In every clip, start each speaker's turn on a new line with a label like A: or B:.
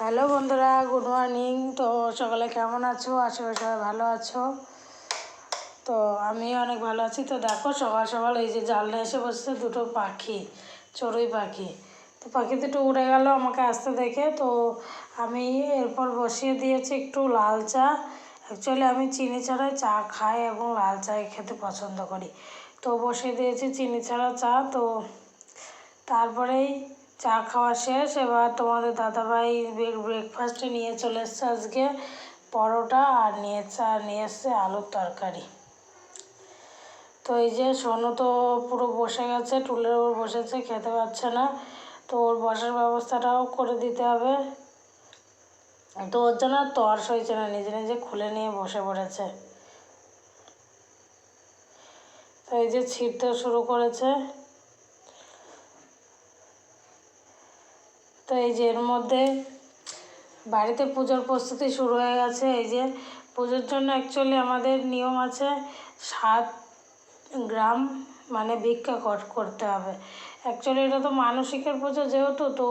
A: Hello বন্ধুরা, good morning. তো সকালে কেমন আছো? আশা করি সবাই ভালো আছো। তো আমি অনেক ভালো আছি। তো দেখো, সকাল সকাল এই যে জানলা এসে বসছে দুটো পাখি, চড়ুই পাখি। তো পাখি দুটো উড়ে গেল আমাকে আসতে দেখে। তো আমি এরপর বসিয়ে দিয়েছি একটু লাল চা। অ্যাকচুয়ালি আমি চিনি ছাড়াই চা খাই এবং লাল চাই খেতে পছন্দ করি। তো বসিয়ে দিয়েছি চিনি ছাড়া চা। তো তারপরেই চা খাওয়া শেষ, এবার তোমাদের দাদাভাই ব্রেকফাস্টে নিয়ে চলে এসছে আজকে। পরোটা আর নিয়ে চা, নিয়ে এসছে আলুর তরকারি। তো এই যে সোনু তো পুরো বসে গেছে, টুলের ওপর বসেছে, খেতে পাচ্ছে না। তো ওর বসার ব্যবস্থাটাও করে দিতে হবে। তো ওর জন্য তর সইছে না, নিজে নিজে খুলে নিয়ে বসে পড়েছে। তো এই যে ছিঁড়তে শুরু করেছে। এই যে এর মধ্যে বাড়িতে পুজোর প্রস্তুতি শুরু হয়ে গেছে। এই যে পুজোর জন্য অ্যাকচুয়ালি আমাদের নিয়ম আছে সাত গ্রাম মানে ভিক্ষা কর, করতে হবে। অ্যাকচুয়ালি এটা তো মানসিকের পুজো যেহেতু, তো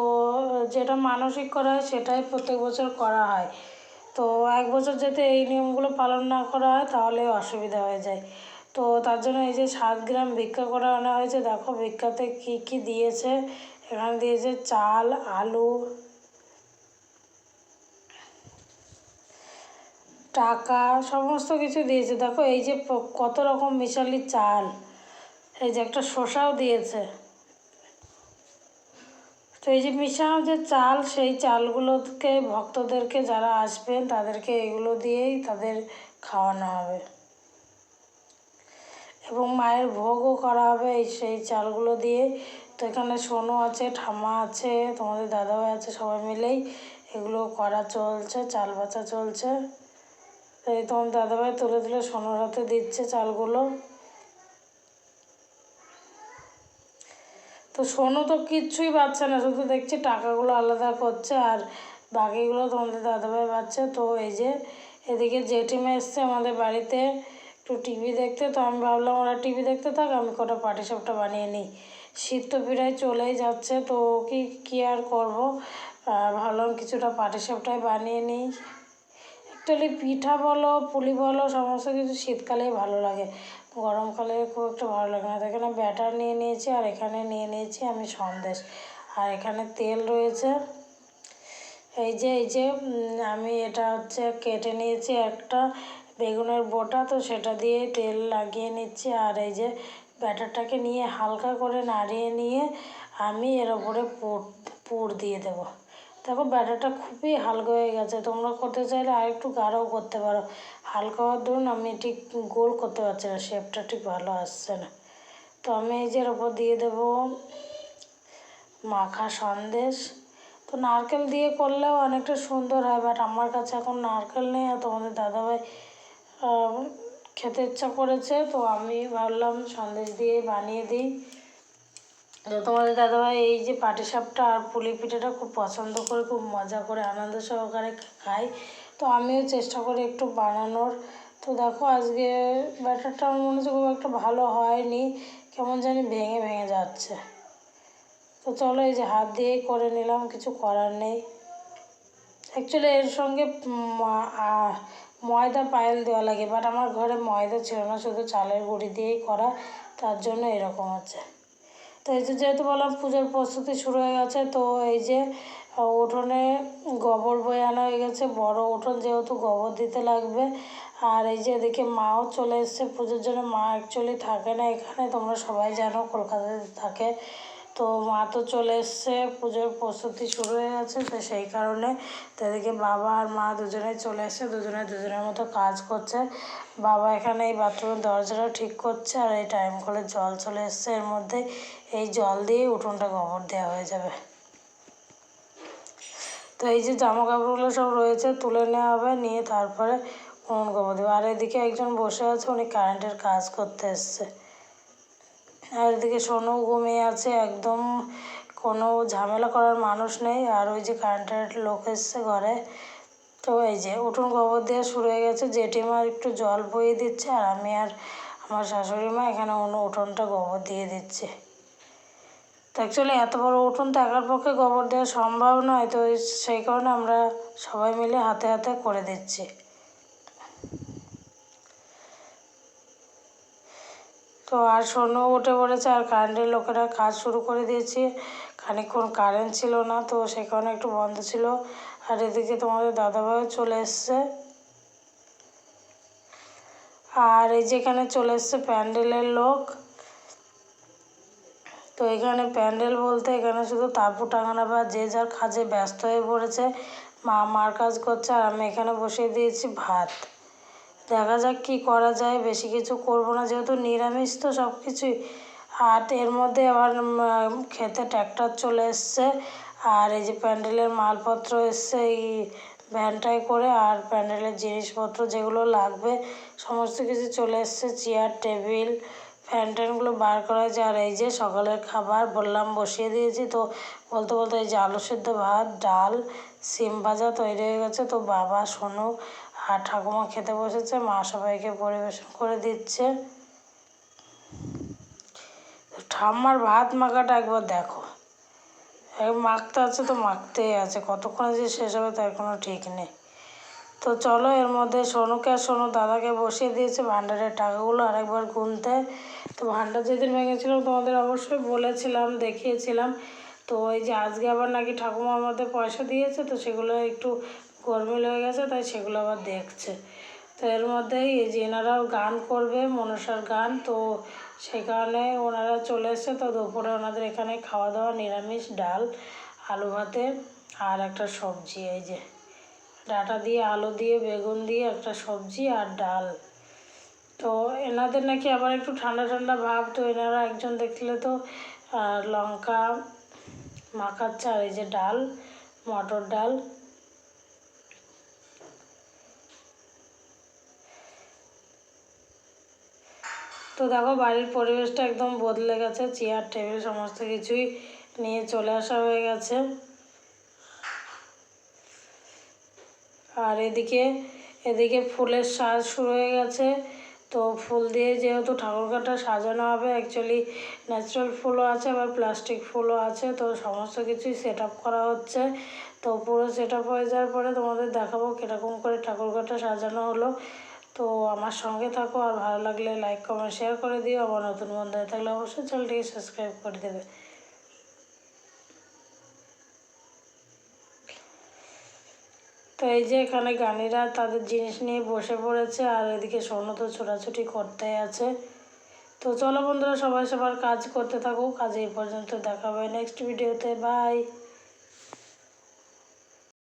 A: যেটা মানসিক করা হয় সেটাই প্রত্যেক বছর করা হয়। তো এক বছর যাতে এই নিয়মগুলো পালন না করা হয় তাহলে অসুবিধা হয়ে যায়। তো তার জন্য এই যে সাত গ্রাম ভিক্ষা করা আনা হয়েছে, দেখো ভিক্ষাতে কী কী দিয়েছে। এখানে দিয়েছে চাল, আলু, টাকা, সমস্ত কিছু দিয়েছে। দেখো, এই যে কত রকম মিশালি চাল। এই যে একটা শসাও দিয়েছে। তো এই যে মিশানো যে চাল, সেই চালগুলোকে ভক্তদেরকে যারা আসবেন, তাদেরকে এগুলো দিয়েই তাদের খাওয়ানো হবে। এবং মায়ের ভোগও করা হবে এই, সেই চালগুলো দিয়ে। তো এখানে সোনু আছে, ঠাম্মা আছে, তোমাদের দাদাভাই আছে, সবাই মিলেই এগুলো করা চলছে, চাল বাছা চলছে। এই তোমার দাদাভাই তুলে তুলে সোনুর হাতে দিচ্ছে চালগুলো। তো সোনু তো কিচ্ছুই পাচ্ছে না, শুধু দেখছি টাকাগুলো আলাদা করছে আর বাকিগুলো তোমাদের দাদাভাই পাচ্ছে। তো এই যে এদিকে জেঠিমা এসছে আমাদের বাড়িতে, একটু টিভি দেখতে। তো আমি ভাবলাম ওরা টিভি দেখতে থাক, আমি কটা পার্টি পাটিসাপটা বানিয়ে নিই। শীত তো প্রায় চলেই যাচ্ছে, তো কি, কী আর করব? ভাবলাম কিছুটা পাটিসাপটাই বানিয়ে নিই। অ্যাকচুয়ালি পিঠা বলো, পুলি বলো, সমস্ত কিছু শীতকালেই ভালো লাগে। গরমকালে খুব একটা ভালো লাগে না। এখানে ব্যাটার নিয়ে নিয়েছি, আর এখানে নিয়ে নিয়েছি আমি সন্দেশ। আর এখানে তেল রয়েছে। এই যে এই যে আমি এটা হচ্ছে কেটে নিয়েছি একটা বেগুনের বোটা, তো সেটা দিয়ে তেল লাগিয়ে নিচ্ছি। আর এই যে ব্যাটারটাকে নিয়ে হালকা করে নাড়িয়ে নিয়ে আমি এর ওপরে পুর পুর দিয়ে দেবো। দেখো ব্যাটারটা খুবই হালকা হয়ে গেছে। তোমরা করতে চাইলে আর একটু গাঢ়ও করতে পারো। হালকা হওয়ার ধরুন আমি ঠিক গোল করতে পারছি না শেপটা ঠিক ভালো আসছে না। তো আমি এই যে এর ওপর দিয়ে দেবো মাখা সন্দেশ। তো নারকেল দিয়ে করলেও অনেকটা সুন্দর হয় বাট আমার কাছে এখন নারকেল নেই। আর তোমাদের দাদাভাই খেতে ইচ্ছা করেছে, তো আমি ভাবলাম সন্দেশ দিয়ে বানিয়ে দিই। তো তোমাদের দাদাভাই এই যে পাটিসাপটা আর পুলি পিঠাটা খুব পছন্দ করে, খুব মজা করে আনন্দ সহকারে খাই তো আমিও চেষ্টা করি একটু বানানোর। তো দেখো আজকে ব্যাটারটা আমার মনে হচ্ছে খুব একটা ভালো হয়নি, কেমন জানি ভেঙে ভেঙে যাচ্ছে। তো চলো এই যে হাত দিয়েই করে নিলাম, কিছু করার নেই। অ্যাকচুয়ালি এর সঙ্গে ময়দা পায়েল দেওয়া লাগে বাট আমার ঘরে ময়দা ছিল না, শুধু চালের গুঁড়ি দিয়েই করা, তার জন্য এরকম হচ্ছে তো এই যে যেহেতু বললাম পুজোর প্রস্তুতি শুরু হয়ে গেছে, তো এই যে উঠোনে গোবর বয়ে আনা হয়ে গেছে, বড় উঠোন যেহেতু গোবর দিতে লাগবে, আর এই যে এদিকে মাও চলে এসছে পুজোর জন্য, মা অ্যাকচুয়ালি থাকে না এখানে, তোমরা সবাই জানো, কলকাতাতে থাকে। তো মা তো চলে এসছে, পুজোর প্রস্তুতি শুরু হয়ে গেছে, তো সেই কারণে তো এদিকে বাবা আর মা দুজনেই চলে এসছে, দুজনে দুজনের মতো কাজ করছে। বাবা এখানে এই বাথরুমের দরজাটা ঠিক করছে আর এই টাইম করে জল চলে এসছে। এর মধ্যে এই জল দিয়েই উঠোনটা গোবর দেওয়া হয়ে যাবে। তো এই যে জামা কাপড়গুলো সব রয়েছে, তুলে নেওয়া হবে, নিয়ে তারপরে উনুন গোবর দেবো। আর এদিকে একজন বসে আছে, উনি কারেন্টের কাজ করতে এসছে। আর এদিকে সোনু ঘুমিয়ে আছে, একদম কোনো ঝামেলা করার মানুষ নেই। আর ওই যে কারেন্টের লোক এসছে ঘরে। তো এই যে উঠোন গোবর দেওয়া শুরু হয়ে গেছে। জেঠিমা একটু জল বইয়ে দিচ্ছে আর আমি আর আমার শাশুড়ি মা এখানে অন্য উঠোনটা গোবর দিয়ে দিচ্ছে। তো অ্যাকচুয়ালি এত বড় উঠোন তো একার পক্ষে গোবর দেওয়া সম্ভব নয়। তো সেই কারণে আমরা সবাই মিলে হাতে হাতে করে দিচ্ছি। তো আর সোনু উঠে পড়েছে আর কারেন্টের লোকেরা কাজ শুরু করে দিয়েছে। খানিকক্ষণ কারেন্ট ছিল না, তো সে কারণে একটু বন্ধ ছিল। আর এদিকে তোমাদের দাদাভাইও চলে এসছে। আর এই যেখানে চলে এসছে প্যান্ডেলের লোক। তো এখানে প্যান্ডেল বলতে এখানে শুধু তাঁবু টাঙানো বা যে যার কাজে ব্যস্ত হয়ে পড়েছে। মা মার কাজ করছে আর আমি এখানে বসিয়ে দিয়েছি ভাত। দেখা যাক কি করা যায়, বেশি কিছু করব না, যেহেতু নিরামিষ তো সব কিছুই আর এর মধ্যে আবার খেতে ট্র্যাক্টর চলে এসছে, আর এই যে প্যান্ডেলের মালপত্র এসছে, এই ভ্যানটায় করে, আর প্যান্ডেলের জিনিসপত্র যেগুলো লাগবে, সমস্ত কিছু চলে এসছে চেয়ার টেবিল ফ্যান ট্যানগুলো বার করা হয়েছে, আর এই যে সকালের খাবার বললাম বসিয়ে দিয়েছি, তো বলতে বলতে এই যে আলু সেদ্ধ ভাত, ডাল, সিম ভাজা তৈরি হয়ে গেছে, তো বাবা, সোনু আর ঠাকুমা খেতে বসেছে, মা সবাইকে পরিবেশন করে দিচ্ছে। ঠাম্মার ভাত মাখাটা একবার দেখো। মাখতে আছে তো মাখতেই আছে, কতক্ষণে যে শেষ হবে তার কোনো ঠিক নেই। তো চলো এর মধ্যে সোনুকে আর সোনু দাদাকে বসিয়ে দিয়েছে ভান্ডারের টাকাগুলো আরেকবার গুনতে। তো ভান্ডার যেদিন ভেঙেছিলাম তোমাদের অবশ্যই বলেছিলাম, দেখিয়েছিলাম। তো ওই যে আজকে আবার নাকি ঠাকুমা আমাদের পয়সা দিয়েছে, তো সেগুলো একটু গরমিল হয়ে গেছে, তাই সেগুলো আবার দেখছে। তো এর মধ্যেই এই যে এনারাও গান করবে, মনসার গান, তো সেই কারণে ওনারা চলে এসছে, তো দুপুরে ওনাদের এখানে খাওয়া দাওয়া নিরামিষ, ডাল, আলু ভাতে আর একটা সবজি, এই যে ডাটা দিয়ে, আলু দিয়ে, বেগুন দিয়ে একটা সবজি আর ডাল। তো এনাদের নাকি আবার একটু ঠান্ডা ঠান্ডা ভাব, তো এনারা একজন দেখলে তো লঙ্কা মাখাচ্ছে আর এই যে ডাল, মটর ডাল তো দেখো বাড়ির পরিবেশটা একদম বদলে গেছে চেয়ার টেবিল সমস্ত কিছুই নিয়ে চলে আসা হয়ে গেছে। আর এদিকে এদিকে ফুলের সাজ শুরু হয়ে গেছে। তো ফুল দিয়ে যেহেতু ঠাকুরঘরটা সাজানো হবে অ্যাকচুয়ালি ন্যাচারাল ফুলও আছে, আবার প্লাস্টিক ফুলও আছে, তো সমস্ত কিছুই সেট করা হচ্ছে। তো পুরো সেট হয়ে যাওয়ার পরে তোমাদের দেখাবো কীরকম করে ঠাকুরঘরটা সাজানো হলো। তো আমার সঙ্গে থাকো আর ভালো লাগলে লাইক কমেন্ট শেয়ার করে দিও। আমার নতুন বন্ধু হয়ে থাকলে অবশ্যই চ্যানেলটিকে সাবস্ক্রাইব করে দেবে। তো এই যে এখানে গানিরা তাদের জিনিস নিয়ে বসে পড়েছে আর এদিকে সোনু তো ছোটাছুটি করতে আছে। তো চলো বন্ধুরা সবাই সবার কাজ করতে থাকো কাজে এই পর্যন্ত দেখা হবে নেক্সট ভিডিওতে বাই